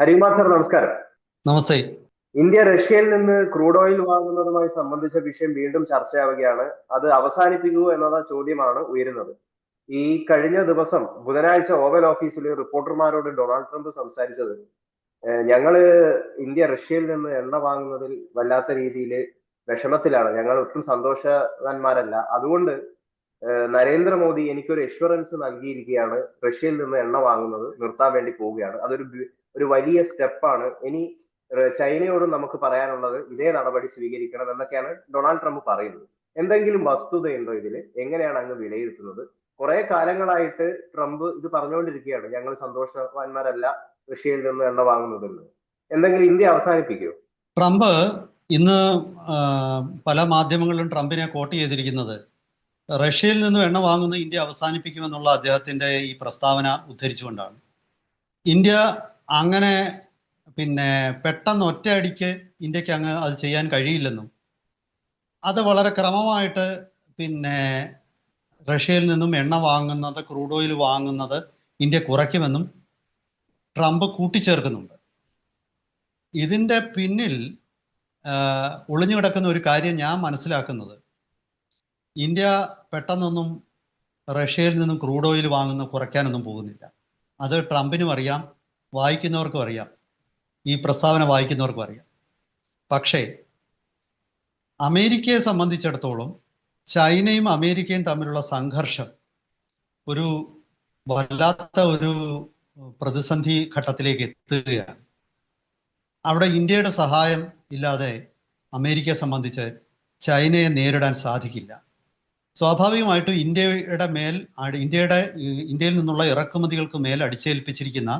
Harikumar sir നമസ്കാരം. നമസ്തേ. India റഷ്യയിൽ നിന്ന് ക്രൂഡ് ഓയിൽ വാങ്ങുന്നതുമായി സംബന്ധിച്ച വിഷയം വീണ്ടും ചർച്ചയാവുകയാണ്. അത് അവസാനിപ്പിക്കൂ എന്ന ചോദ്യമാണ് ഉയരുന്നത്. ഈ കഴിഞ്ഞ ദിവസം ബുധനാഴ്ച ഓവൽ ഓഫീസിൽ റിപ്പോർട്ടർമാരോട് ഡൊണാൾഡ് ട്രംപ് സംസാരിച്ചത് ഞങ്ങൾ ഞങ്ങൾ ഇന്ത്യ റഷ്യയിൽ നിന്ന് എണ്ണ വാങ്ങുന്നതിൽ വല്ലാത്ത രീതിയിൽ വിഷമത്തിലാണ്. ഞങ്ങൾ ഒട്ടും സന്തോഷവാന്മാരല്ല. അതുകൊണ്ട് നരേന്ദ്രമോദി എനിക്കൊരു എഷുറൻസ് നൽകിയിരിക്കുകയാണ് റഷ്യയിൽ നിന്ന് എണ്ണ വാങ്ങുന്നത് നിർത്താൻ വേണ്ടി പോവുകയാണ്. അതൊരു ഒരു വലിയ സ്റ്റെപ്പാണ്. ഇനി ചൈനയോട് നമുക്ക് പറയാനുള്ളത് ഇതേ നടപടി സ്വീകരിക്കണം എന്നൊക്കെയാണ് ഡൊണാൾഡ് ട്രംപ് പറയുന്നത്. എന്തെങ്കിലും വസ്തുതയുണ്ടോ ഇതിൽ എങ്ങനെയാണ് അങ്ങ് വിലയിരുത്തുന്നത്? കുറെ കാലങ്ങളായിട്ട് ട്രംപ് ഇത് പറഞ്ഞുകൊണ്ടിരിക്കുകയാണ്. ഞങ്ങൾ സന്തോഷവാന്മാരല്ല റഷ്യയിൽ നിന്ന് എണ്ണ വാങ്ങുന്നതെന്ന്. എന്തെങ്കിലും ഇന്ത്യ അവസാനിപ്പിക്കുമോ ട്രംപ് ഇന്ന് പല മാധ്യമങ്ങളിലും ട്രംപിനെ കോട്ട് ചെയ്തിരിക്കുന്നത് റഷ്യയിൽ നിന്നും എണ്ണ വാങ്ങുന്ന ഇന്ത്യ അവസാനിപ്പിക്കുമെന്നുള്ള അദ്ദേഹത്തിന്റെ ഈ പ്രസ്താവന ഉദ്ധരിച്ചുകൊണ്ടാണ്. ഇന്ത്യ അങ്ങനെ പിന്നെ പെട്ടെന്ന് ഒറ്റയടിക്ക് ഇന്ത്യയ്ക്ക് അങ്ങ് അത് ചെയ്യാൻ കഴിയില്ലെന്നും അത് വളരെ ക്രമമായിട്ട് പിന്നെ റഷ്യയിൽ നിന്നും എണ്ണ വാങ്ങുന്നത് ക്രൂഡ് ഓയിൽ വാങ്ങുന്നത് ഇന്ത്യ കുറയ്ക്കുമെന്നും ട്രംപ് കൂട്ടിച്ചേർക്കുന്നുണ്ട്. ഇതിന്റെ പിന്നിൽ ഒളിഞ്ഞു കിടക്കുന്ന ഒരു കാര്യം ഞാൻ മനസ്സിലാക്കുന്നത്. ഇന്ത്യ പെട്ടെന്നൊന്നും റഷ്യയിൽ നിന്നും ക്രൂഡ് ഓയിൽ വാങ്ങുന്ന കുറയ്ക്കാനൊന്നും പോകുന്നില്ല. അത് ട്രംപിനും അറിയാം വായിക്കുന്നവർക്കും അറിയാം. ഈ പ്രസ്താവന വായിക്കുന്നവർക്കും അറിയാം. പക്ഷേ അമേരിക്കയെ സംബന്ധിച്ചിടത്തോളം ചൈനയും അമേരിക്കയും തമ്മിലുള്ള സംഘർഷം ഒരു വല്ലാത്ത ഒരു പ്രതിസന്ധി ഘട്ടത്തിലേക്ക് എത്തുകയാണ്. അവിടെ ഇന്ത്യയുടെ സഹായം ഇല്ലാതെ അമേരിക്കയെ സംബന്ധിച്ച് ചൈനയെ നേരിടാൻ സാധിക്കില്ല. സ്വാഭാവികമായിട്ടും ഇന്ത്യയുടെ മേൽ ഇന്ത്യയുടെ ഇന്ത്യയിൽ നിന്നുള്ള ഇറക്കുമതികൾക്ക് മേൽ അടിച്ചേൽപ്പിച്ചിരിക്കുന്ന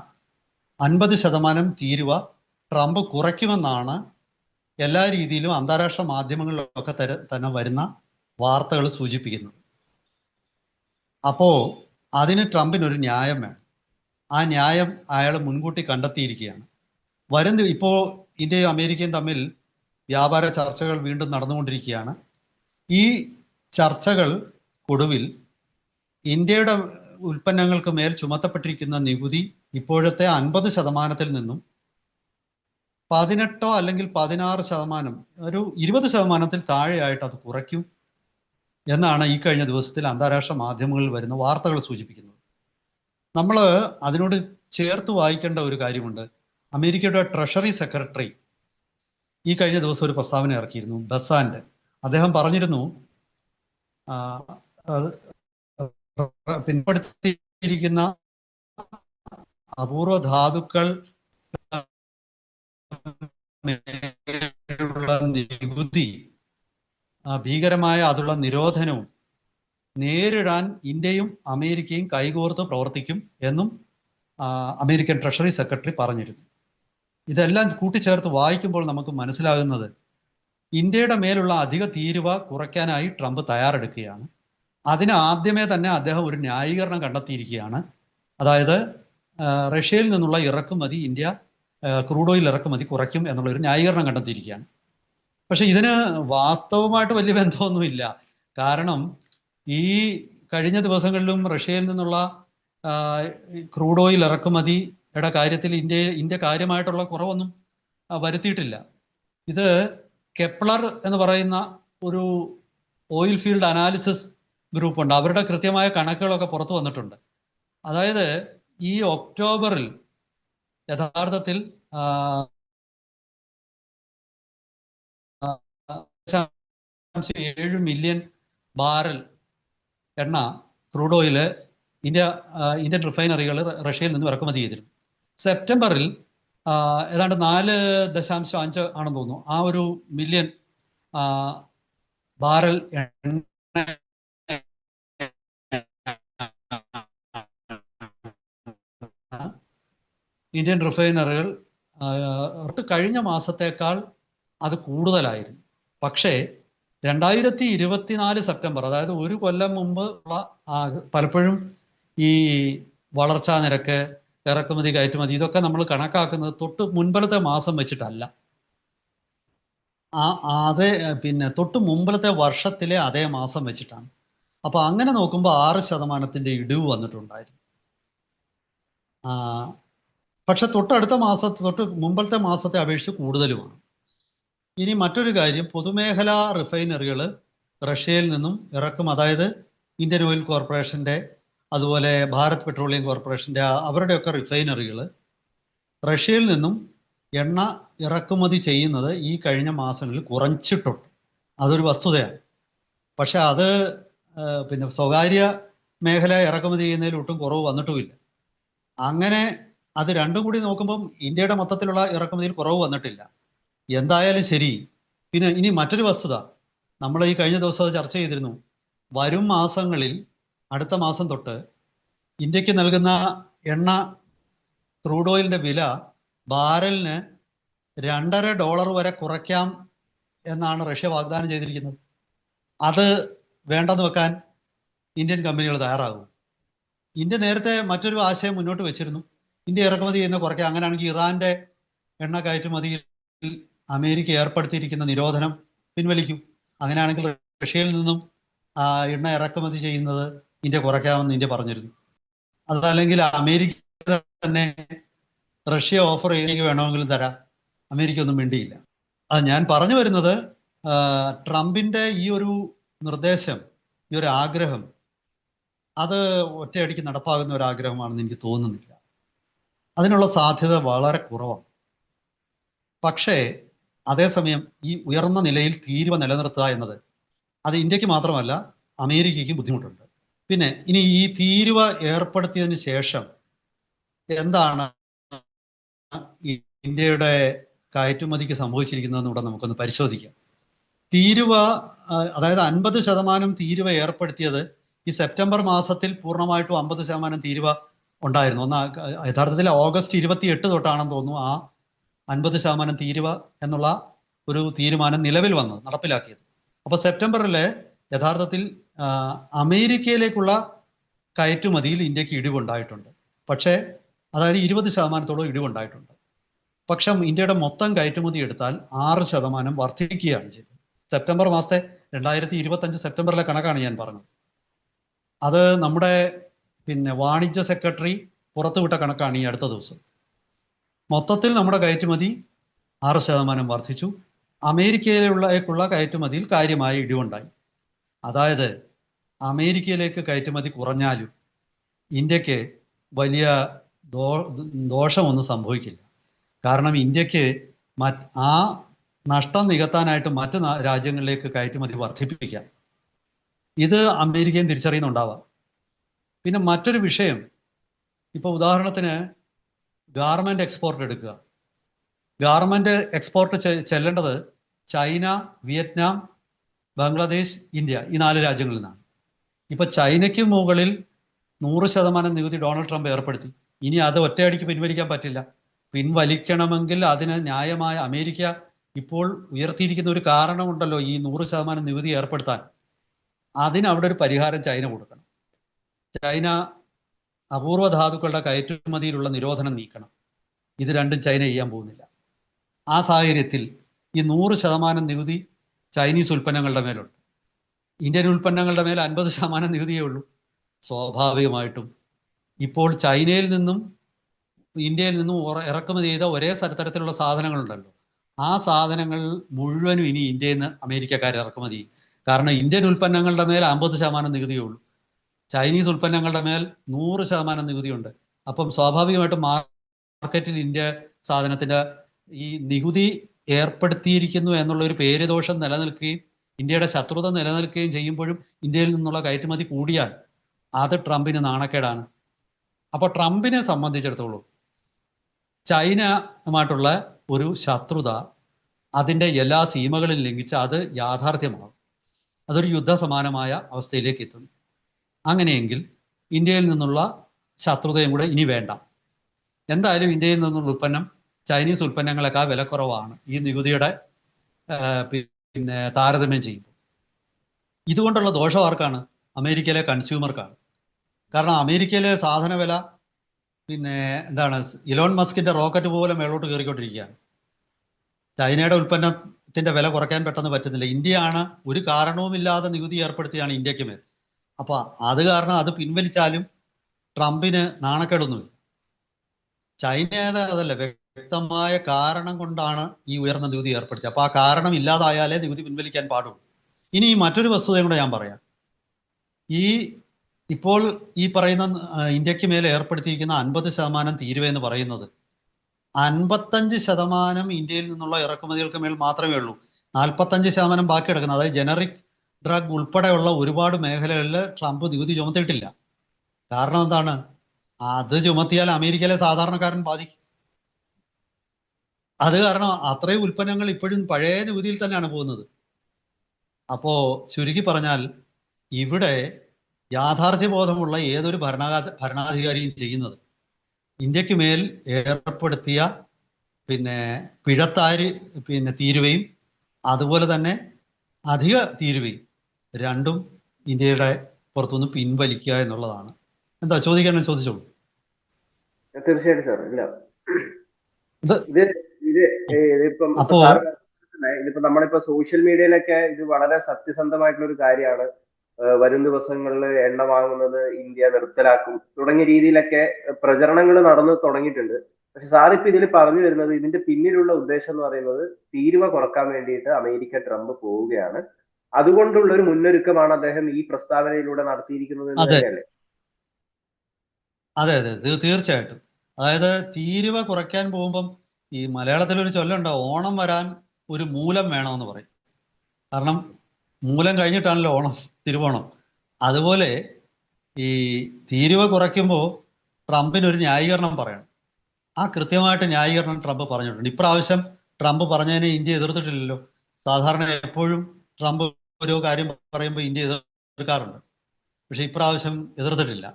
അൻപത് ശതമാനം തീരുവ ട്രംപ് കുറയ്ക്കുമെന്നാണ് എല്ലാ രീതിയിലും അന്താരാഷ്ട്ര മാധ്യമങ്ങളിലൊക്കെ തര തന്നെ വരുന്ന വാർത്തകൾ സൂചിപ്പിക്കുന്നത്. അപ്പോ അതിന് ട്രംപിനൊരു ന്യായം വേണം. ആ ന്യായം അയാൾ മുൻകൂട്ടി കണ്ടെത്തിയിരിക്കുകയാണ്. വരും ഇപ്പോൾ ഇന്ത്യയും അമേരിക്കയും തമ്മിൽ വ്യാപാര ചർച്ചകൾ വീണ്ടും നടന്നുകൊണ്ടിരിക്കുകയാണ്. ഈ ചർച്ചകൾ ഒടുവിൽ ഇന്ത്യയുടെ ഉൽപ്പന്നങ്ങൾക്ക് മേൽ ചുമത്തപ്പെട്ടിരിക്കുന്ന നികുതി ഇപ്പോഴത്തെ അൻപത് ശതമാനത്തിൽ നിന്നും പതിനെട്ടോ അല്ലെങ്കിൽ പതിനാറ് ശതമാനം ഒരു ഇരുപത് ശതമാനത്തിൽ താഴെയായിട്ട് അത് കുറയ്ക്കും എന്നാണ് ഈ കഴിഞ്ഞ ദിവസത്തിൽ അന്താരാഷ്ട്ര മാധ്യമങ്ങളിൽ വരുന്ന വാർത്തകൾ സൂചിപ്പിക്കുന്നത്. നമ്മൾ അതിനോട് ചേർത്ത് വായിക്കേണ്ട ഒരു കാര്യമുണ്ട്. അമേരിക്കയുടെ ട്രഷറി സെക്രട്ടറി ഈ കഴിഞ്ഞ ദിവസം ഒരു പ്രസ്താവന ഇറക്കിയിരുന്നു ബസാന്റെ. അദ്ദേഹം പറഞ്ഞിരുന്നു ആ, പിൻപടുത്തിയിരിക്കുന്ന അപൂർവ ധാതുക്കൾ നികുതി ഭീകരമായ അതുള്ള നിരോധനവും നേരിടാൻ ഇന്ത്യയും അമേരിക്കയും കൈകോർത്ത് പ്രവർത്തിക്കും എന്നും അമേരിക്കൻ ട്രഷറി സെക്രട്ടറി പറഞ്ഞിരുന്നു. ഇതെല്ലാം കൂട്ടിച്ചേർത്ത് വായിക്കുമ്പോൾ നമുക്ക് മനസ്സിലാകുന്നത് ഇന്ത്യയുടെ മേലുള്ള അധിക തീരുവ കുറയ്ക്കാനായി ട്രംപ് തയ്യാറെടുക്കുകയാണ്. അതിന് ആദ്യമേ തന്നെ അദ്ദേഹം ഒരു ന്യായീകരണം കണ്ടെത്തിയിരിക്കുകയാണ്. അതായത് റഷ്യയിൽ നിന്നുള്ള ഇറക്കുമതി ഇന്ത്യ ക്രൂഡ് ഓയിൽ ഇറക്കുമതി കുറയ്ക്കും എന്നുള്ള ഒരു ന്യായീകരണം കണ്ടെത്തിയിരിക്കുകയാണ്. പക്ഷെ ഇതിന് വാസ്തവമായിട്ട് വലിയ ബന്ധമൊന്നുമില്ല. കാരണം ഈ കഴിഞ്ഞ ദിവസങ്ങളിലും റഷ്യയിൽ നിന്നുള്ള ക്രൂഡ് ഓയിൽ ഇറക്കുമതിയുടെ കാര്യത്തിൽ ഇന്ത്യ ഇന്ത്യ കാര്യമായിട്ടുള്ള കുറവൊന്നും വരുത്തിയിട്ടില്ല. ഇത് കെപ്ലർ എന്ന് പറയുന്ന ഒരു ഓയിൽ ഫീൽഡ് അനാലിസിസ് ഗ്രൂപ്പ് ഉണ്ട് അവരുടെ കൃത്യമായ കണക്കുകളൊക്കെ പുറത്തു വന്നിട്ടുണ്ട്. അതായത് ഈ ഒക്ടോബറിൽ യഥാർത്ഥത്തിൽ ഏഴ് മില്യൺ ബാരൽ എണ്ണ ക്രൂഡ് ഓയിൽ ഇന്ത്യ ഇന്ത്യൻ റിഫൈനറികൾ റഷ്യയിൽ നിന്ന് ഇറക്കുമതി ചെയ്തിരുന്നു. സെപ്റ്റംബറിൽ ഏതാണ്ട് നാല് ദശാംശം അഞ്ച് ആണെന്ന് തോന്നുന്നു. ആ ഒരു മില്യൺ ബാരൽ എണ്ണ ഇന്ത്യൻ റിഫൈനറികൾ കഴിഞ്ഞ മാസത്തേക്കാൾ അത് കൂടുതലായിരുന്നു. പക്ഷേ രണ്ടായിരത്തി ഇരുപത്തിനാല് സെപ്റ്റംബർ അതായത് ഒരു കൊല്ലം മുമ്പ് ഉള്ള പലപ്പോഴും ഈ വളർച്ചാ നിരക്ക് ഇറക്കുമതി കയറ്റുമതി ഇതൊക്കെ നമ്മൾ കണക്കാക്കുന്നത് തൊട്ട് മുൻപലത്തെ മാസം വെച്ചിട്ടല്ല. ആ അതേ പിന്നെ തൊട്ട് മുമ്പലത്തെ വർഷത്തിലെ അതേ മാസം വെച്ചിട്ടാണ്. അപ്പൊ അങ്ങനെ നോക്കുമ്പോൾ ആറ് ശതമാനത്തിന്റെ ഇടിവ് വന്നിട്ടുണ്ടായിരുന്നു. പക്ഷെ തൊട്ടടുത്ത മാസത്തെ തൊട്ട് മുമ്പത്തെ മാസത്തെ അപേക്ഷിച്ച് കൂടുതലുമാണ്. ഇനി മറ്റൊരു കാര്യം പൊതുമേഖലാ റിഫൈനറികൾ റഷ്യയിൽ നിന്നും ഇറക്കും. അതായത് ഇന്ത്യൻ ഓയിൽ കോർപ്പറേഷന്റെ അതുപോലെ ഭാരത് പെട്രോളിയം കോർപ്പറേഷന്റെ അവരുടെയൊക്കെ റിഫൈനറികൾ റഷ്യയിൽ നിന്നും എണ്ണ ഇറക്കുമതി ചെയ്യുന്നത് ഈ കഴിഞ്ഞ മാസങ്ങളിൽ കുറച്ചിട്ടുണ്ട്. അതൊരു വസ്തുതയാണ്. പക്ഷെ അത് പിന്നെ സ്വകാര്യ മേഖല ഇറക്കുമതി ചെയ്യുന്നതിൽ ഒട്ടും കുറവ് വന്നിട്ടുമില്ല. അങ്ങനെ അത് രണ്ടും കൂടി നോക്കുമ്പം ഇന്ത്യയുടെ മൊത്തത്തിലുള്ള ഇറക്കുമതിയിൽ കുറവ് വന്നിട്ടില്ല. എന്തായാലും ശരി. പിന്നെ ഇനി മറ്റൊരു വസ്തുത. നമ്മൾ ഈ കഴിഞ്ഞ ദിവസം അത് ചർച്ച ചെയ്തിരുന്നു. വരും മാസങ്ങളിൽ അടുത്ത മാസം തൊട്ട് ഇന്ത്യയ്ക്ക് നൽകുന്ന എണ്ണ ക്രൂഡ് ഓയിലിന്റെ വില ബാരലിന് രണ്ടര ഡോളർ വരെ കുറയ്ക്കാം എന്നാണ് റഷ്യ വാഗ്ദാനം ചെയ്തിരിക്കുന്നത്. അത് വേണ്ടെന്ന് വെക്കാൻ ഇന്ത്യൻ കമ്പനികൾ തയ്യാറാകും. ഇന്ത്യ നേരത്തെ മറ്റൊരു ആശയം മുന്നോട്ട് വെച്ചിരുന്നു. ഇന്ത്യ ഇറക്കുമതി ചെയ്യുന്ന കുറയ്ക്കുക അങ്ങനെയാണെങ്കിൽ ഇറാന്റെ എണ്ണ കയറ്റുമതിയിൽ അമേരിക്ക ഏർപ്പെടുത്തിയിരിക്കുന്ന നിരോധനം പിൻവലിക്കും. അങ്ങനെയാണെങ്കിൽ റഷ്യയിൽ നിന്നും എണ്ണ ഇറക്കുമതി ചെയ്യുന്നത് ഇന്ത്യ കുറയ്ക്കാമെന്ന് ഇന്ത്യ പറഞ്ഞിരുന്നു. അതല്ലെങ്കിൽ അമേരിക്ക തന്നെ റഷ്യ ഓഫർ ചെയ്യുക വേണമെങ്കിലും തരാം. അമേരിക്ക ഒന്നും വേണ്ടിയില്ല അത് ഞാൻ പറഞ്ഞു വരുന്നത് ട്രംപിന്റെ ഈ ഒരു നിർദ്ദേശം ഈ ഒരു ആഗ്രഹം അത് ഒറ്റയടിക്ക് നടപ്പാകുന്ന ഒരു ആഗ്രഹമാണെന്ന് എനിക്ക് തോന്നുന്നില്ല. അതിനുള്ള സാധ്യത വളരെ കുറവാണ്. പക്ഷേ അതേസമയം ഈ ഉയർന്ന നിലയിൽ തീരുവ നിലനിർത്തുക എന്നത് അത് ഇന്ത്യയ്ക്ക് മാത്രമല്ല അമേരിക്കയ്ക്കും ബുദ്ധിമുട്ടുണ്ട്. പിന്നെ ഇനി ഈ തീരുവ ഏർപ്പെടുത്തിയതിന് ശേഷം എന്താണ് ഇന്ത്യയുടെ കയറ്റുമതിക്ക് സംഭവിച്ചിരിക്കുന്നതെന്ന് ഇവിടെ നമുക്കൊന്ന് പരിശോധിക്കാം. തീരുവ അതായത് അൻപത് ശതമാനം തീരുവ ഏർപ്പെടുത്തിയത് ഈ സെപ്റ്റംബർ മാസത്തിൽ പൂർണമായിട്ടും അമ്പത് ശതമാനം തീരുവ ഉണ്ടായിരുന്നു. ഒന്ന് യഥാർത്ഥത്തിൽ ഓഗസ്റ്റ് ഇരുപത്തി എട്ട് തൊട്ടാണെന്ന് തോന്നുന്നു ആ അൻപത് ശതമാനം തീരുവ എന്നുള്ള ഒരു തീരുമാനം നിലവിൽ വന്നത് നടപ്പിലാക്കിയത്. അപ്പൊ സെപ്റ്റംബറിലെ യഥാർത്ഥത്തിൽ അമേരിക്കയിലേക്കുള്ള കയറ്റുമതിയിൽ ഇന്ത്യയ്ക്ക് ഇടിവുണ്ടായിട്ടുണ്ട്. പക്ഷേ അതായത് ഇരുപത് ശതമാനത്തോളം ഇടിവുണ്ടായിട്ടുണ്ട്. പക്ഷെ ഇന്ത്യയുടെ മൊത്തം കയറ്റുമതി എടുത്താൽ ആറ് ശതമാനം വർദ്ധിക്കുകയാണ് ചെയ്തത്. സെപ്റ്റംബർ മാസത്തെ രണ്ടായിരത്തി ഇരുപത്തി അഞ്ച് സെപ്റ്റംബറിലെ കണക്കാണ് ഞാൻ പറഞ്ഞത്. അത് നമ്മുടെ പിന്നെ വാണിജ്യ സെക്രട്ടറി പുറത്തുവിട്ട കണക്കാണ് ഈ അടുത്ത ദിവസം. മൊത്തത്തിൽ നമ്മുടെ കയറ്റുമതി ആറ് ശതമാനം വർദ്ധിച്ചു. അമേരിക്കയിലുള്ളേക്കുള്ള കയറ്റുമതിയിൽ കാര്യമായ ഇടിവുണ്ടായി. അതായത് അമേരിക്കയിലേക്ക് കയറ്റുമതി കുറഞ്ഞാലും ഇന്ത്യയ്ക്ക് വലിയ ദോ ദോഷമൊന്നും സംഭവിക്കില്ല. കാരണം ഇന്ത്യയ്ക്ക് മറ്റ് ആ നഷ്ടം നികത്താനായിട്ട് മറ്റു രാജ്യങ്ങളിലേക്ക് കയറ്റുമതി വർദ്ധിപ്പിക്കാം. ഇത് അമേരിക്കയും തിരിച്ചറിയുന്നുണ്ടാവാം. പിന്നെ മറ്റൊരു വിഷയം. ഇപ്പോൾ ഉദാഹരണത്തിന് ഗാർമെന്റ് എക്സ്പോർട്ട് എടുക്കുക. ഗാർമെന്റ് എക്സ്പോർട്ട് ചെല്ലേണ്ടത് ചൈന വിയറ്റ്നാം ബംഗ്ലാദേശ് ഇന്ത്യ ഈ നാല് രാജ്യങ്ങളിൽ നിന്നാണ്. ഇപ്പോൾ ചൈനയ്ക്ക് മുകളിൽ നൂറ് ശതമാനം നികുതി ഡൊണാൾഡ് ട്രംപ് ഏർപ്പെടുത്തി. ഇനി അത് ഒറ്റയടിക്ക് പിൻവലിക്കാൻ പറ്റില്ല. പിൻവലിക്കണമെങ്കിൽ അതിന് ന്യായമായ അമേരിക്ക ഇപ്പോൾ ഉയർത്തിയിരിക്കുന്ന ഒരു കാരണമുണ്ടല്ലോ ഈ നൂറ് ശതമാനം നികുതി ഏർപ്പെടുത്താൻ. അതിന് അവിടെ ഒരു പരിഹാരം ചൈന കൊടുക്കണം. ചൈന അപൂർവ ധാതുക്കളുടെ കയറ്റുമതിയിലുള്ള നിരോധനം നീക്കണം. ഇത് രണ്ടും ചൈന ചെയ്യാൻ പോകുന്നില്ല. ആ സാഹചര്യത്തിൽ ഈ നൂറ് ശതമാനം നികുതി ചൈനീസ് ഉൽപ്പന്നങ്ങളുടെ മേലുണ്ട്. ഇന്ത്യൻ ഉൽപ്പന്നങ്ങളുടെ മേൽ അൻപത് ശതമാനം നികുതിയേ ഉള്ളൂ. സ്വാഭാവികമായിട്ടും ഇപ്പോൾ ചൈനയിൽ നിന്നും ഇന്ത്യയിൽ നിന്നും ഇറക്കുമതി ചെയ്ത ഒരേ തരത്തിലുള്ള സാധനങ്ങളുണ്ടല്ലോ. ആ സാധനങ്ങൾ മുഴുവനും ഇനി ഇന്ത്യയിൽ നിന്ന് അമേരിക്കക്കാർ ഇറക്കുമതി. കാരണം ഇന്ത്യൻ ഉൽപ്പന്നങ്ങളുടെ മേൽ അമ്പത് ശതമാനം നികുതിയേ ഉള്ളൂ. ചൈനീസ് ഉൽപ്പന്നങ്ങളുടെ മേൽ നൂറ് ശതമാനം നികുതിയുണ്ട്. അപ്പം സ്വാഭാവികമായിട്ടും മാർക്കറ്റിൽ ഇന്ത്യ സാധനത്തിന്റെ ഈ നികുതി ഏർപ്പെടുത്തിയിരിക്കുന്നു എന്നുള്ള ഒരു പേരുദോഷം നിലനിൽക്കുകയും ഇന്ത്യയുടെ ശത്രുത നിലനിൽക്കുകയും ചെയ്യുമ്പോഴും ഇന്ത്യയിൽ നിന്നുള്ള കയറ്റുമതി കൂടിയാൽ അത് ട്രംപിന് നാണക്കേടാണ്. അപ്പോൾ ട്രംപിനെ സംബന്ധിച്ചിടത്തോളം ചൈനയുമായിട്ടുള്ള ഒരു ശത്രുത അതിന്റെ എല്ലാ സീമകളിൽ ലംഘിച്ച് അത് യാഥാർത്ഥ്യമാകും. അതൊരു യുദ്ധസമാനമായ അവസ്ഥയിലേക്ക് എത്തുന്നു. അങ്ങനെയെങ്കിൽ ഇന്ത്യയിൽ നിന്നുള്ള ശത്രുതയും കൂടെ ഇനി വേണ്ട. എന്തായാലും ഇന്ത്യയിൽ നിന്നുള്ള ഉൽപ്പന്നം ചൈനീസ് ഉൽപ്പന്നങ്ങളെക്കാൾ വിലക്കുറവാണ് ഈ നികുതിയുടെ പിന്നെ താരതമ്യം ചെയ്യുമ്പോൾ. ഇതുകൊണ്ടുള്ള ദോഷം ആർക്കാണ്? അമേരിക്കയിലെ കൺസ്യൂമർക്കാണ്. കാരണം അമേരിക്കയിലെ സാധന വില പിന്നെ എന്താണ് ഇലോൺ മസ്കിന്റെ റോക്കറ്റ് പോലെ മേളോട്ട് കയറിക്കൊണ്ടിരിക്കുകയാണ്. ചൈനയുടെ ഉൽപ്പന്നത്തിന്റെ വില കുറയ്ക്കാൻ പെട്ടെന്ന് പറ്റുന്നില്ല. ഇന്ത്യയാണ് ഒരു കാരണവുമില്ലാതെ നികുതി ഏർപ്പെടുത്തിയാണ് ഇന്ത്യയ്ക്ക് മേൽ. അപ്പൊ അത് കാരണം അത് പിൻവലിച്ചാലും ട്രംപിന് നാണക്കേടൊന്നുമില്ല. ചൈനയുടെ അതല്ല വ്യക്തമായ കാരണം കൊണ്ടാണ് ഈ ഉയർന്ന നികുതി ഏർപ്പെടുത്തിയത്. അപ്പൊ ആ കാരണം ഇല്ലാതായാലേ നികുതി പിൻവലിക്കാൻ പാടുള്ളൂ. ഇനി മറ്റൊരു വസ്തുതയും കൂടെ ഞാൻ പറയാം. ഈ ഇപ്പോൾ ഈ പറയുന്ന ഇന്ത്യയ്ക്ക് മേലെ ഏർപ്പെടുത്തിയിരിക്കുന്ന അൻപത് ശതമാനം തീരുവ എന്ന് പറയുന്നത് അൻപത്തഞ്ച് ശതമാനം ഇന്ത്യയിൽ നിന്നുള്ള ഇറക്കുമതികൾക്ക് മേൽ മാത്രമേ ഉള്ളൂ. നാൽപ്പത്തഞ്ച് ശതമാനം ബാക്കി കിടക്കുന്നത് അതായത് ജനറിക് ഡ്രഗ് ഉൾപ്പെടെയുള്ള ഒരുപാട് മേഖലകളിൽ ട്രംപ് നികുതി ചുമത്തിയിട്ടില്ല. കാരണം എന്താണ്? അത് ചുമത്തിയാൽ അമേരിക്കയിലെ സാധാരണക്കാരൻ ബാധിക്കും. അത് കാരണം അത്രയും ഉൽപ്പന്നങ്ങൾ ഇപ്പോഴും പഴയ നികുതിയിൽ തന്നെയാണ് പോകുന്നത്. അപ്പോ ചുരുക്കി പറഞ്ഞാൽ ഇവിടെ യാഥാർത്ഥ്യബോധമുള്ള ഏതൊരു ഭരണാ ഭരണാധികാരിയും ചെയ്യുന്നത് ഇന്ത്യയ്ക്ക് മേൽ ഏർപ്പെടുത്തിയ പിന്നെ പിഴത്താരി പിന്നെ തീരുവയും അതുപോലെ തന്നെ അധിക തീരുവയും രണ്ടും ഇന്ത്യയുടെ പുറത്തുനിന്ന് പിൻവലിക്കുക എന്നുള്ളതാണ്. എന്താ ചോദിക്കാൻ ചോദിച്ചോളൂ. തീർച്ചയായിട്ടും സാർ ഇല്ല. ഇത് ഇത് ഇതിപ്പോ നമ്മളിപ്പോ സോഷ്യൽ മീഡിയയിലൊക്കെ ഇത് വളരെ സത്യസന്ധമായിട്ടുള്ള ഒരു കാര്യമാണ് വരും ദിവസങ്ങളിൽ എണ്ണ വാങ്ങുന്നത് ഇന്ത്യ നിർത്തലാക്കും തുടങ്ങിയ രീതിയിലൊക്കെ പ്രചരണങ്ങൾ നടന്നു തുടങ്ങിയിട്ടുണ്ട്. പക്ഷെ സാർ ഇപ്പൊ ഇതിൽ പറഞ്ഞു വരുന്നത് ഇതിന്റെ പിന്നിലുള്ള ഉദ്ദേശം എന്ന് പറയുന്നത് തീരുവ കുറയ്ക്കാൻ വേണ്ടിയിട്ട് അമേരിക്ക ട്രംപ് പോവുകയാണ്. അതുകൊണ്ടുള്ള ഒരു മുന്നൊരുക്കമാണ് അദ്ദേഹം ഈ പ്രസ്താവനയിലൂടെ നടത്തിയിരിക്കുന്നത്. തന്നെയല്ലേ? അതെ അതെ. തീർച്ചയായിട്ടും. അതായത് തീരുവ കുറയ്ക്കാൻ പോകുമ്പം ഈ മലയാളത്തിൽ ഒരു ചൊല്ലുണ്ട് ഓണം വരാൻ ഒരു മൂലം വേണമെന്ന് പറയും. കാരണം മൂലം കഴിഞ്ഞിട്ടാണല്ലോ ഓണം തിരുവോണം. അതുപോലെ ഈ തീരുവ കുറയ്ക്കുമ്പോൾ ട്രംപിന് ഒരു ന്യായീകരണം പറയണം. ആ കൃത്യമായിട്ട് ന്യായീകരണം ട്രംപ് പറഞ്ഞിട്ടുണ്ട്. ഇപ്രാവശ്യം ട്രംപ് പറഞ്ഞതിനെ ഇന്ത്യ എതിർത്തിട്ടില്ലല്ലോ. സാധാരണ എപ്പോഴും ട്രംപ് ഓരോ കാര്യം പറയുമ്പോൾ ഇന്ത്യ എതിർക്കാറുണ്ട്. പക്ഷെ ഇപ്രാവശ്യം എതിർത്തിട്ടില്ല.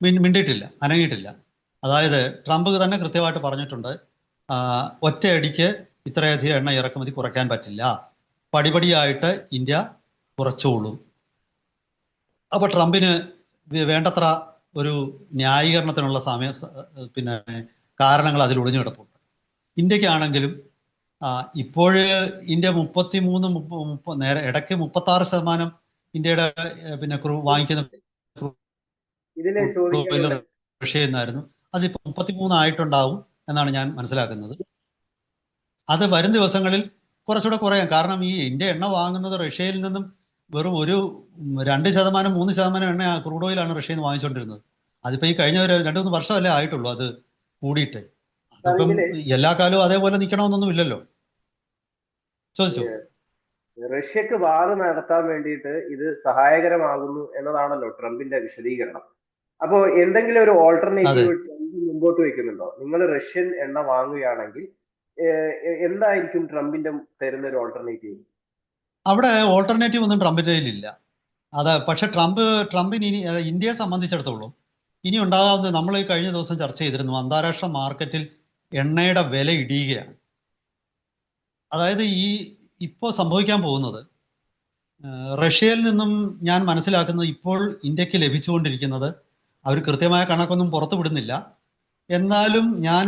മിണ്ടിയിട്ടില്ല. അനങ്ങിയിട്ടില്ല. അതായത് ട്രംപ് തന്നെ കൃത്യമായിട്ട് പറഞ്ഞിട്ടുണ്ട് ഒറ്റയടിക്ക് ഇത്രയധികം എണ്ണ ഇറക്കുമതി കുറയ്ക്കാൻ പറ്റില്ല. പടിപടിയായിട്ട് ഇന്ത്യ കുറച്ചോളും. അപ്പോൾ ട്രംപിന് വേണ്ടത്ര ഒരു ന്യായീകരണത്തിനുള്ള സമയം പിന്നെ കാരണങ്ങൾ അതിൽ ഒളിഞ്ഞു കിടപ്പുണ്ട്. ഇന്ത്യക്കാണെങ്കിലും ഇപ്പോഴ് ഇന്ത്യ മുപ്പത്തി മൂന്ന് മുപ്പ നേരെ ഇടയ്ക്ക് മുപ്പത്തി ആറ് ശതമാനം ഇന്ത്യയുടെ പിന്നെ ക്രൂ വാങ്ങിക്കുന്ന ഇതിനെ അതിപ്പോ മുപ്പത്തി മൂന്ന് അതിപ്പോ മുപ്പത്തിമൂന്ന് ആയിട്ടുണ്ടാവും എന്നാണ് ഞാൻ മനസ്സിലാക്കുന്നത്. അത് വരും ദിവസങ്ങളിൽ കുറച്ചുകൂടെ കുറയാം. കാരണം ഈ ഇന്ത്യ എണ്ണ വാങ്ങുന്നത് റഷ്യയിൽ നിന്നും വെറും ഒരു രണ്ട് ശതമാനം മൂന്ന് ശതമാനം എണ്ണ ക്രൂഡ് ഓയിലാണ് റഷ്യയിൽ നിന്ന് വാങ്ങിച്ചുകൊണ്ടിരുന്നത് അതിപ്പോ ഈ കഴിഞ്ഞ ഒരു രണ്ടു മൂന്ന് വർഷമല്ലേ ആയിട്ടുള്ളൂ അത് കൂടിയിട്ട്. അതിപ്പം എല്ലാ കാലവും അതേപോലെ നിൽക്കണമെന്നൊന്നും ഇല്ലല്ലോ. ചോദിച്ചോ? റഷ്യക്ക് വാർ നടത്താൻ വേണ്ടിയിട്ട് ഇത് സഹായകരമാകുന്നു എന്നതാണല്ലോ ട്രംപിന്റെ വിശദീകരണം. അപ്പോ എന്തെങ്കിലും ഒരു ഓൾട്ടർനേറ്റീവ് ട്രംപ് മുമ്പോട്ട് വെക്കുന്നുണ്ടോ? നിങ്ങൾ റഷ്യൻ എണ്ണ വാങ്ങുകയാണെങ്കിൽ എന്തായിരിക്കും ട്രംപിന്റെ തരുന്ന ഒരു ഓൾട്ടർനേറ്റീവ്? അവിടെ ഓൾട്ടർനേറ്റീവ് ഒന്നും ട്രംപിന്റെ കയ്യിലില്ല. അത് പക്ഷെ ട്രംപ് ട്രംപിന് ഇനി ഇന്ത്യയെ സംബന്ധിച്ചിടത്തോളം ഇനി ഉണ്ടാകാവുന്നത് നമ്മൾ ഈ കഴിഞ്ഞ ദിവസം ചർച്ച ചെയ്തിരുന്നു അന്താരാഷ്ട്ര മാർക്കറ്റിൽ എണ്ണയുടെ വില ഇടിയുകയാണ്. അതായത് ഈ ഇപ്പോൾ സംഭവിക്കാൻ പോകുന്നത് റഷ്യയിൽ നിന്നും ഞാൻ മനസ്സിലാക്കുന്നത് ഇപ്പോൾ ഇന്ത്യയ്ക്ക് ലഭിച്ചുകൊണ്ടിരിക്കുന്നത് അവർ കൃത്യമായ കണക്കൊന്നും പുറത്തു വിടുന്നില്ല. എന്നാലും ഞാൻ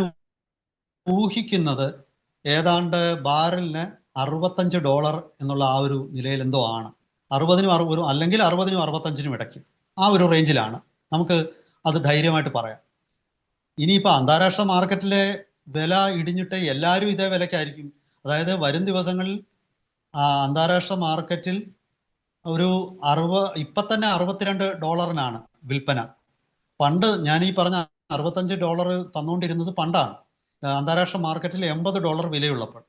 ഊഹിക്കുന്നത് ഏതാണ്ട് ബാരലിന് അറുപത്തഞ്ച് ഡോളർ എന്നുള്ള ആ ഒരു നിലയിൽ എന്തോ ആണ്. അറുപതിനും അറുപത് അല്ലെങ്കിൽ അറുപതിനും അറുപത്തഞ്ചിനും ഇടയ്ക്ക് ആ ഒരു റേഞ്ചിലാണ്. നമുക്ക് അത് ധൈര്യമായിട്ട് പറയാം. ഇനിയിപ്പോൾ അന്താരാഷ്ട്ര മാർക്കറ്റിലെ വില ഇടിഞ്ഞിട്ട് എല്ലാവരും ഇതേ വിലക്കായിരിക്കും അതായത് വരും ദിവസങ്ങളിൽ അന്താരാഷ്ട്ര മാർക്കറ്റിൽ ഒരു അറുപ ഇപ്പം തന്നെ അറുപത്തിരണ്ട് ഡോളറിനാണ് വിൽപ്പന. പണ്ട് ഞാൻ ഈ പറഞ്ഞ അറുപത്തഞ്ച് ഡോളർ തന്നുകൊണ്ടിരുന്നത് പണ്ടാണ്. അന്താരാഷ്ട്ര മാർക്കറ്റിൽ എൺപത് ഡോളർ വിലയുള്ളപ്പോൾ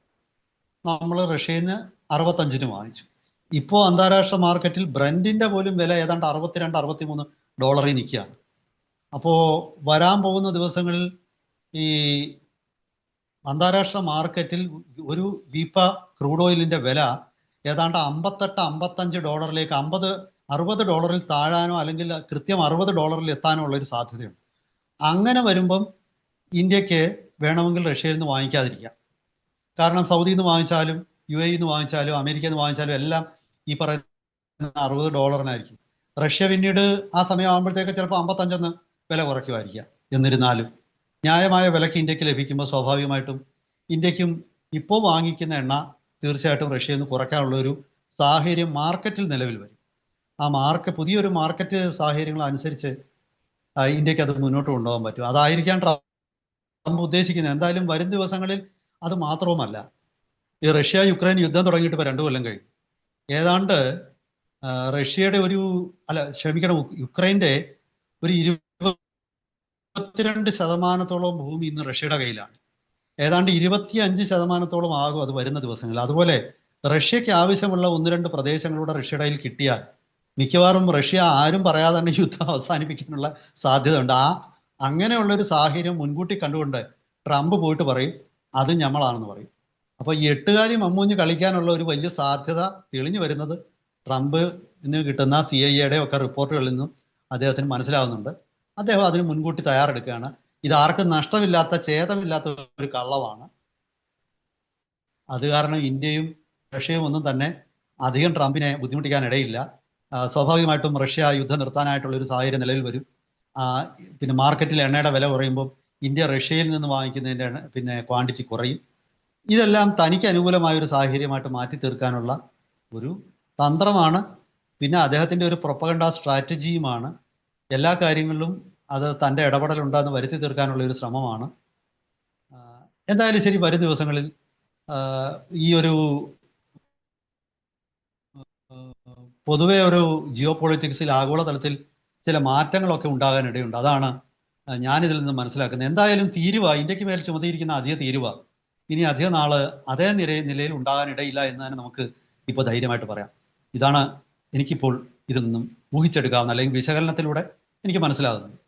നമ്മൾ റഷ്യയിൽ നിന്ന് അറുപത്തഞ്ചിന് വാങ്ങിച്ചു. ഇപ്പോൾ അന്താരാഷ്ട്ര മാർക്കറ്റിൽ ബ്രൻഡിന്റെ പോലും വില ഏതാണ്ട് അറുപത്തിരണ്ട് അറുപത്തിമൂന്ന് ഡോളറിൽ നിൽക്കുകയാണ്. അപ്പോൾ വരാൻ പോകുന്ന ദിവസങ്ങളിൽ ഈ അന്താരാഷ്ട്ര മാർക്കറ്റിൽ ഒരു വീപ്പ ക്രൂഡ് ഓയിലിന്റെ വില ഏതാണ്ട് അമ്പത്തെട്ട് അമ്പത്തഞ്ച് ഡോളറിലേക്ക് അമ്പത് അറുപത് ഡോളറിൽ താഴാനോ അല്ലെങ്കിൽ കൃത്യം അറുപത് ഡോളറിൽ എത്താനോ ഉള്ള ഒരു സാധ്യതയുണ്ട്. അങ്ങനെ വരുമ്പം ഇന്ത്യയ്ക്ക് വേണമെങ്കിൽ റഷ്യയിൽ നിന്ന് വാങ്ങിക്കാതിരിക്കാം. കാരണം സൗദിയിൽ നിന്ന് വാങ്ങിച്ചാലും യു എയിൽ നിന്ന് വാങ്ങിച്ചാലും അമേരിക്കയിൽ നിന്ന് വാങ്ങിച്ചാലും എല്ലാം ഈ പറയുന്ന അറുപത് ഡോളറിനായിരിക്കും. റഷ്യ പിന്നീട് ആ സമയം ആകുമ്പോഴത്തേക്ക് ചിലപ്പോൾ അമ്പത്തഞ്ചെന്ന് വില കുറയ്ക്കുമായിരിക്കാം എന്നിരുന്നാലും. ന്യായമായ വിലക്ക് ഇന്ത്യയ്ക്ക് ലഭിക്കുമ്പോൾ സ്വാഭാവികമായിട്ടും ഇന്ത്യക്കും ഇപ്പോൾ വാങ്ങിക്കുന്ന എണ്ണ തീർച്ചയായിട്ടും റഷ്യയിൽ നിന്ന് കുറയ്ക്കാനുള്ള ഒരു സാഹചര്യം മാർക്കറ്റിൽ നിലവിൽ വരും. ആ മാർക്ക് പുതിയൊരു മാർക്കറ്റ് സാഹചര്യങ്ങൾ അനുസരിച്ച് ഇന്ത്യയ്ക്ക് അത് മുന്നോട്ട് കൊണ്ടുപോകാൻ പറ്റും. അതായിരിക്കാം ട്രംപ് ഉദ്ദേശിക്കുന്നത് എന്തായാലും വരും ദിവസങ്ങളിൽ അത് മാത്രവുമല്ല. ഈ റഷ്യ യുക്രൈൻ യുദ്ധം തുടങ്ങിയിട്ട് ഇപ്പോൾ രണ്ടു കൊല്ലം കഴിഞ്ഞു. ഏതാണ്ട് റഷ്യയുടെ ഒരു അല്ല ക്ഷമിക്കണം യുക്രൈന്റെ ഒരു ഒരു ഇരുപത്തിരണ്ട് ശതമാനത്തോളം ഭൂമി ഇന്ന് റഷ്യയുടെ കയ്യിലാണ്. ഏതാണ്ട് ഇരുപത്തി അഞ്ച് ശതമാനത്തോളം ആകും അത് വരുന്ന ദിവസങ്ങളിൽ. അതുപോലെ റഷ്യക്ക് ആവശ്യമുള്ള ഒന്ന് രണ്ട് പ്രദേശങ്ങളുടെ റഷ്യയുടെ കയ്യിൽ കിട്ടിയാൽ മിക്കവാറും റഷ്യ ആരും പറയാതെ തന്നെ യുദ്ധം അവസാനിപ്പിക്കാനുള്ള സാധ്യത ഉണ്ട് ആ അങ്ങനെയുള്ള ഒരു സാഹചര്യം മുൻകൂട്ടി കണ്ടുകൊണ്ട് ട്രംപ് പോയിട്ട് പറയും അത് ഞമ്മളാണെന്ന് പറയും. അപ്പൊ ഈ എട്ടുകാലി മമ്മൂഞ്ഞ് കളിക്കാനുള്ള ഒരു വലിയ സാധ്യത തെളിഞ്ഞു വരുന്നത് ട്രംപിന് കിട്ടുന്ന സി ഐ എയുടെ ഒക്കെ റിപ്പോർട്ടുകളിൽ നിന്നും അദ്ദേഹത്തിന് മനസ്സിലാവുന്നുണ്ട്. അദ്ദേഹം അതിന് മുൻകൂട്ടി തയ്യാറെടുക്കുകയാണ്. ഇത് ആർക്കും നഷ്ടമില്ലാത്ത ഛേദമില്ലാത്ത ഒരു കള്ളമാണ് അത് കാരണം ഇന്ത്യയും റഷ്യയും ഒന്നും തന്നെ അധികം ട്രംപിനെ ബുദ്ധിമുട്ടിക്കാൻ ഇടയില്ല സ്വാഭാവികമായിട്ടും റഷ്യ യുദ്ധം നിർത്താനായിട്ടുള്ള ഒരു സാഹചര്യം നിലവിൽ വരും. പിന്നെ മാർക്കറ്റിൽ എണ്ണയുടെ വില കുറയുമ്പോൾ ഇന്ത്യ റഷ്യയിൽ നിന്ന് വാങ്ങിക്കുന്നതിന്റെ പിന്നെ ക്വാണ്ടിറ്റി കുറയും. ഇതെല്ലാം തനിക്ക് അനുകൂലമായ ഒരു സാഹചര്യമായിട്ട് മാറ്റി തീർക്കാനുള്ള ഒരു തന്ത്രമാണ്. പിന്നെ അദ്ദേഹത്തിന്റെ ഒരു പ്രൊപ്പഗണ്ട സ്ട്രാറ്റജിയുമാണ്. എല്ലാ കാര്യങ്ങളിലും അത് തന്റെ ഇടപെടലുണ്ടെന്ന് വരുത്തി തീർക്കാനുള്ള ഒരു ശ്രമമാണ്. എന്തായാലും ശരി വരും ദിവസങ്ങളിൽ ഈ ഒരു പൊതുവെ ഒരു ജിയോ പൊളിറ്റിക്സിൽ ആഗോളതലത്തിൽ ചില മാറ്റങ്ങളൊക്കെ ഉണ്ടാകാനിടയുണ്ട്. അതാണ് ഞാനിതിൽ നിന്ന് മനസ്സിലാക്കുന്നത്. എന്തായാലും തീരുവ ഇന്ത്യയ്ക്ക് മേൽ ചുമത്തിയിരിക്കുന്ന അധിക തീരുവ. ഇനി അധിക നാൾ അതേ നില നിലയിൽ ഉണ്ടാകാനിടയില്ല എന്ന് തന്നെ നമുക്ക് ഇപ്പോൾ ധൈര്യമായിട്ട് പറയാം. ഇതാണ് എനിക്കിപ്പോൾ ഇതിൽ നിന്നും ഊഹിച്ചെടുക്കാവുന്ന അല്ലെങ്കിൽ വിശകലനത്തിലൂടെ എനിക്ക് മനസ്സിലാകുന്നത്